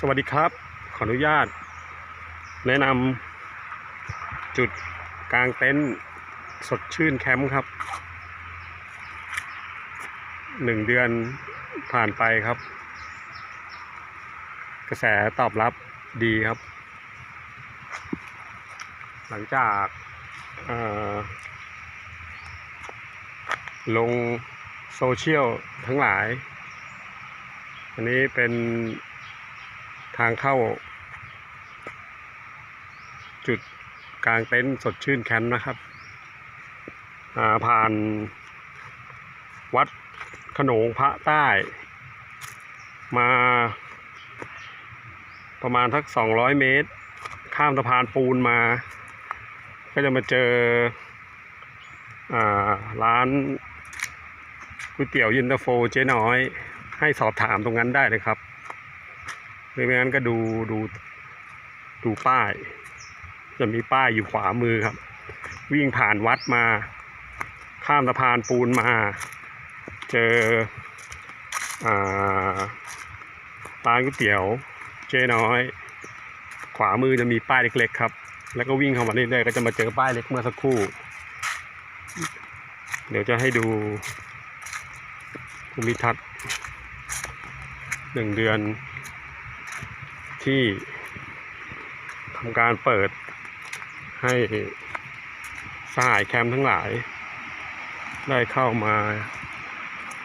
สวัสดีครับ ขออนุญาต แนะนำจุดกลางเต็นท์สดชื่นแคมป์ครับหนึ่งเดือนผ่านไปครับ กระแสตอบรับดีครับ หลังจากลงโซเชียลทั้งหลาย อันนี้เป็นางเข้า จุดกลางเต็นท์สดชื่นแคมป์นะครับาผ่านวัดขนงพระใต้ มาประมาณทัก200เมตร ข้ามสะพานปูนมา ก็จะมาเจออร้านก๋วยเตี๋ยวยินตาโฟเจ๊น้อย ให้สอบถามตรงนั้นได้เลยครับ รือไม่งั้นก็ดูดูดูป้าย จะมีป้ายอยู่ขวามือครับ วิ่งผ่านวัดมา ข้ามสะพานปูนมา เจออ่าร้านก๋วยเตี๋ยวเจ๊น้อย ขวามือจะมีป้ายเล็กๆครับ แล้วก็วิ่งเข้ามาเรื่อยๆก็จะมาเจอป้ายเล็กเมื่อสักครู่ เดี๋ยวจะให้ดูภูมิทัศน์หนึ่งเดือน ที่ทำการเปิดให้สหายแคมป์ทั้งหลาย ได้เข้ามา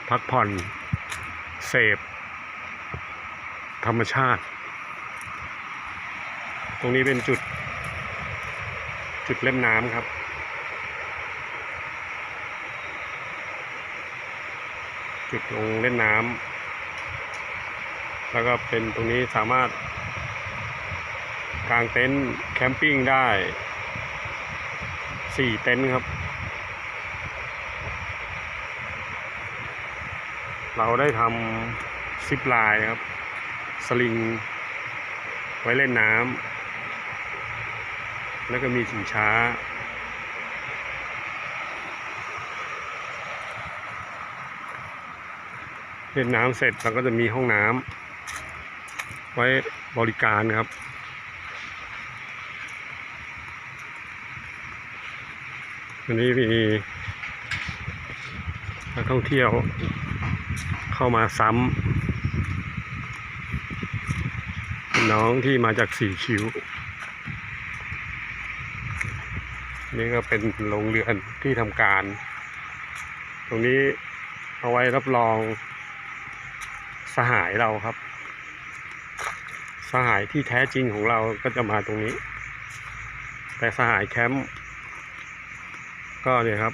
พักผ่อนเสพธรรมชาติ ตรงนี้เป็นจุด จุดเล่มน้ำครับ จุดลงเล่นน้ำแล้วก็เป็นตรงนี้สามารถ กางเต็นท์แคมปิ้งได้สี่เต็นท์ครับ เราได้ทำซิปไลน์ครับ สลิง ไว้เล่นน้ำแล้วก็มีสินช้า เล่นน้ำเสร็จเราก็จะมีห้องน้ำไว้บริการครับ วันนี้มีนักท่องเที่ยวเข้ามาซ้ำเป็นน้องที่มาจากสี่คิ้ว นี่ก็เป็นโรงเรือนที่ทำการ ตรงนี้เอาไว้รับรองสหายเราครับ สหายที่แท้จริงของเราก็จะมาตรงนี้ แต่สหายแคมป์ ก็เนี่ยครับ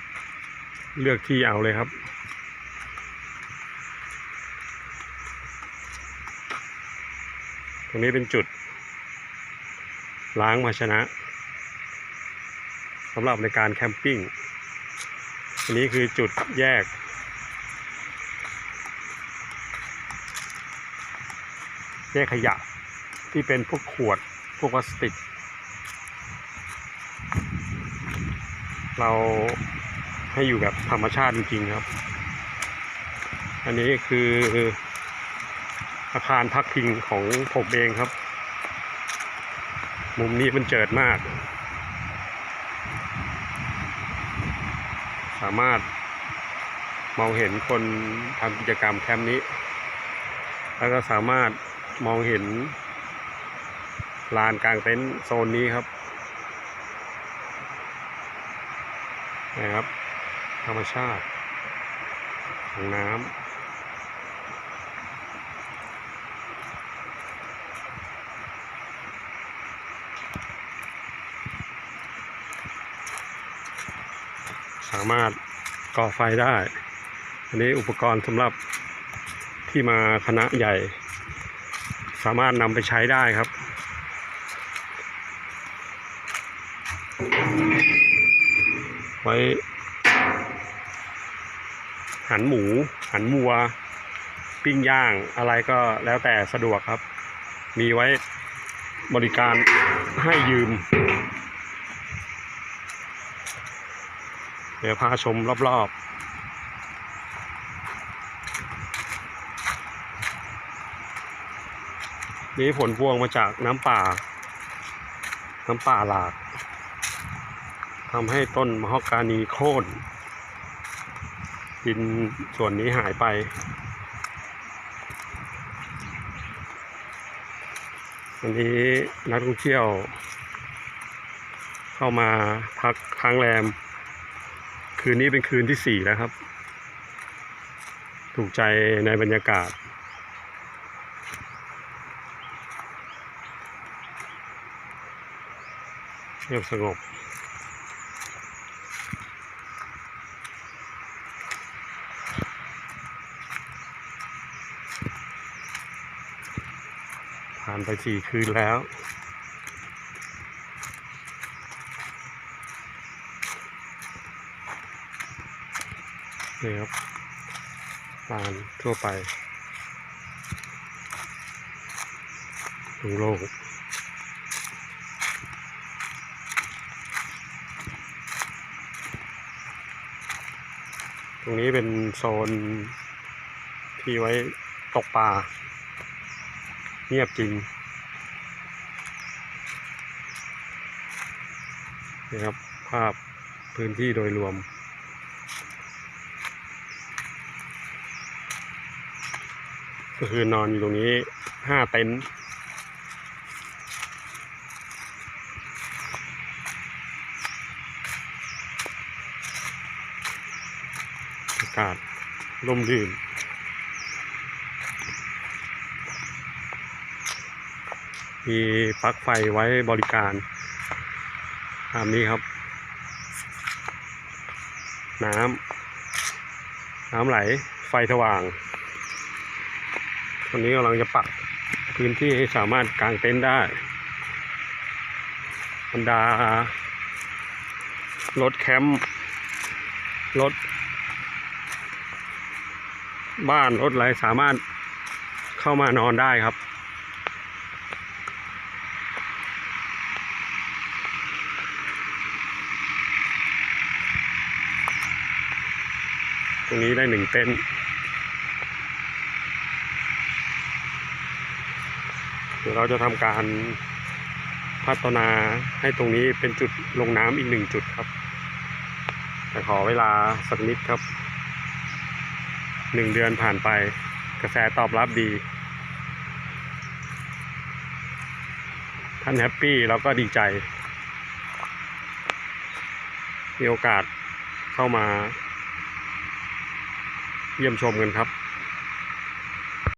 เลือกที่เอาเลยครับ ตรงนี้เป็นจุด ล้างภาชนะสำหรับในการแคมปิ้ง อันนี้คือจุดแยก แยกขยะที่เป็นพวกขวด พวกพลาสติก เราให้อยู่แบบธรรมชาติจริงๆครับ อันนี้คืออาคารพักพิงของผมเองครับ มุมนี้มันเจิดมาก สามารถมองเห็นคนทำกิจกรรมแคมป์นี้ แล้วก็สามารถมองเห็นลานกลางเต็นท์โซนนี้ครับ นะครับ ธรรมชาติ ของน้ำสามารถก่อไฟได้ อันนี้อุปกรณ์สำหรับที่มาคณะใหญ่ สามารถนำไปใช้ได้ครับ ไว้ หันหมู หันวัว ปิ้งย่างอะไรก็แล้วแต่สะดวกครับ มีไว้บริการให้ยืม เดี๋ยวพาชมรอบๆนนี่ผลพวงมาจากน้ำป่า น้ำป่าหลาก ทำให้ต้นมะฮอกกานีโค่นดินส่วนนี้หายไปวันนี้นักท่องเที่ยว เข้ามาพักค้างแรม คืนนี้เป็นคืนที่สี่แล้วครับ ถูกใจในบรรยากาศเงียบสงบ ผ่านไปสี่คืนแล้ว นี่ครับลานทั่วไปโล่งๆตรงนี้เป็นโซนที่ไว้ตกปลา เงียบจริงนี่ครับ ภาพพื้นที่โดยรวม ก็คือนอนอยู่ตรงนี้ห้าเต็นท์อากาศร่มรื่น มีปลั๊กไฟไว้บริการตามนี้ครับ น้ำน้ำไหลไฟสว่างวันนี้กำลังจะปักพื้นที่ให้สามารถกางเต็นท์ได้บรรดารถแคมป์รถบ้านรถอะไรสามารถเข้ามานอนได้ครับ รงนี้ได้หนึ่งเต็นเดี๋ยวเราจะทำการพัฒนาให้ตรงนี้เป็นจุดลงน้ำอีกหนึ่งจุดครับ แต่ขอเวลาสักนิดครับหนึ่งเดือนผ่านไปกระแสตอบรับดี ท่านแฮปปี้เราก็ดีใจ มีโอกาสเข้ามา เยี่ยมชมกันครับ